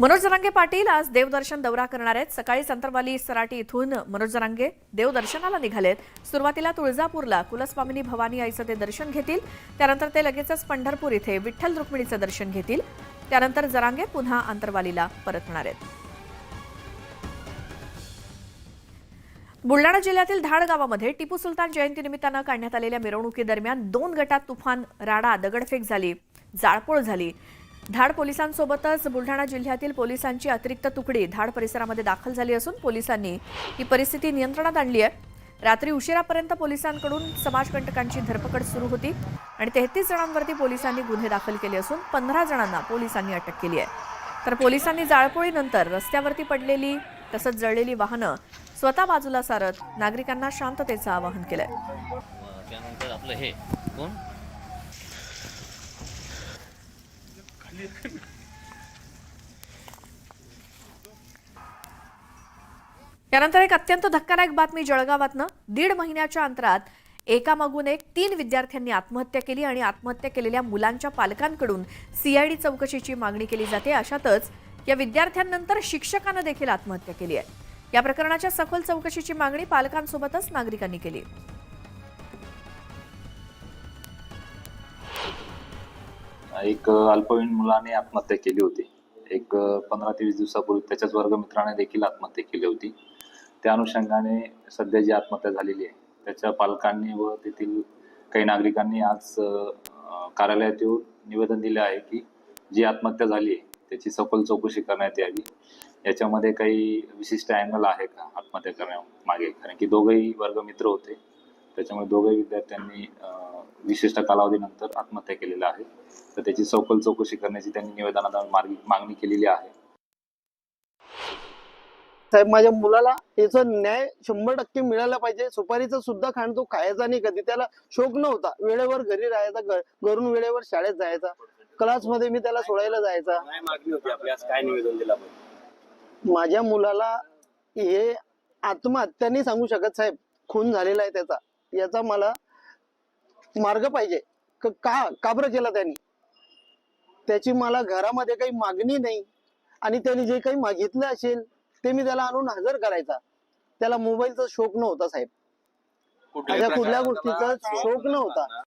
मनोज जरांगे पाटील आज देवदर्शन दौरा करणार आहेत. सकाळी अंतरवाली सराटी इथून मनोज जरांगे देवदर्शनाला निघालेत. सुरुवातीला तुळजापूरला कुलस्वामिनी भवानी आईचं ते दर्शन घेतील. त्यानंतर ते लगेचच पंढरपूर इथे विठ्ठल रुक्मिणीचं दर्शन घेतील. त्यानंतर जरांगे पुन्हा अंतरवालीला परतणार आहेत. बुलडाणा जिल्ह्यातील धाड गावामध्ये टिपू सुलतान जयंतीनिमित्तानं काढण्यात आलेल्या मिरवणुकीदरम्यान दोन गटात तुफान राडा दगडफेक झाली जाळपोळ झाली. धाड पोलिसांसोबतच बुलढाणा जिल्ह्यातील पोलिसांची अतिरिक्त तुकडी धाड परिसरामध्ये दाखल झाली असून पोलिसांनी ही परिस्थिती नियंत्रणात आणली आहे. रात्री उशिरापर्यंत पोलिसांकडून समाजकंटकांची धरपकड सुरू होती आणि तेहतीस जणांवरती पोलिसांनी गुन्हे दाखल केले असून पंधरा जणांना पोलिसांनी अटक केली आहे. तर पोलिसांनी जाळपोळीनंतर रस्त्यावरती पडलेली तसंच जळलेली वाहनं स्वतः बाजूला सारत नागरिकांना शांततेचं आवाहन केलंय. त्यानंतर आपलं हे कोण? यानंतर एक अत्यंत धक्कादायक बातमी जळगावातनं दीड महिन्याच्या अंतरात एकामागून एक तीन विद्यार्थ्यांनी आत्महत्या केली आणि आत्महत्या केलेल्या मुलांच्या पालकांकडून सीआयडी चौकशीची मागणी केली जाते. अशातच या विद्यार्थ्यांनंतर शिक्षकानं देखील आत्महत्या केली आहे. या प्रकरणाच्या सखोल चौकशीची मागणी पालकांसोबतच नागरिकांनी केली. एक अल्पवयीन मुलाने आत्महत्या केली होती. एक पंधरा ते वीस दिवसापूर्वी त्याच्याच वर्गमित्राने देखील आत्महत्या केली होती. त्या अनुषंगाने सध्या जी आत्महत्या झालेली आहे त्याच्या पालकांनी व तेथील काही नागरिकांनी आज कार्यालयात येऊन निवेदन दिले आहे की जी आत्महत्या झाली आहे त्याची सखोल चौकशी करण्यात यावी. याच्यामध्ये काही विशिष्ट अँगल आहे का आत्महत्या करण्यामागे? कारण की दोघंही वर्गमित्र होते. त्याच्यामुळे दोघंही विद्यार्थ्यांनी विशिष्ट कालावधीनंतर आत्महत्या केलेल्या आहे तर त्याची सखोल चौकशी करण्याची त्यांनी निवेदनात मार्गी मागणी केलेली आहे. साहेब माझ्या मुलाला याचा न्याय शंभर टक्के मिळाला पाहिजे. सुपारीचा सुद्धा खाण तो खायचा नाही. कधी त्याला शोक नव्हता. वेळेवर घरी राहायचा घरून वेळेवर शाळेत जायचा. क्लासमध्ये मी त्याला सोडायला जायचा. काय निवेदन दिलं माझ्या मुलाला हे आत्महत्या नाही सांगू शकत साहेब. खून झालेला आहे त्याचा. याचा मला मार्ग पाहिजे. क- का बरं केला त्यांनी? त्याची मला घरामध्ये काही मागणी नाही. आणि त्यांनी जे काही मागितलं असेल ते मी त्याला आणून हजर करायचा. त्याला मोबाईलचा शोक नव्हता साहेब. अशा कुठल्या गोष्टीचा शोक. नव्हता.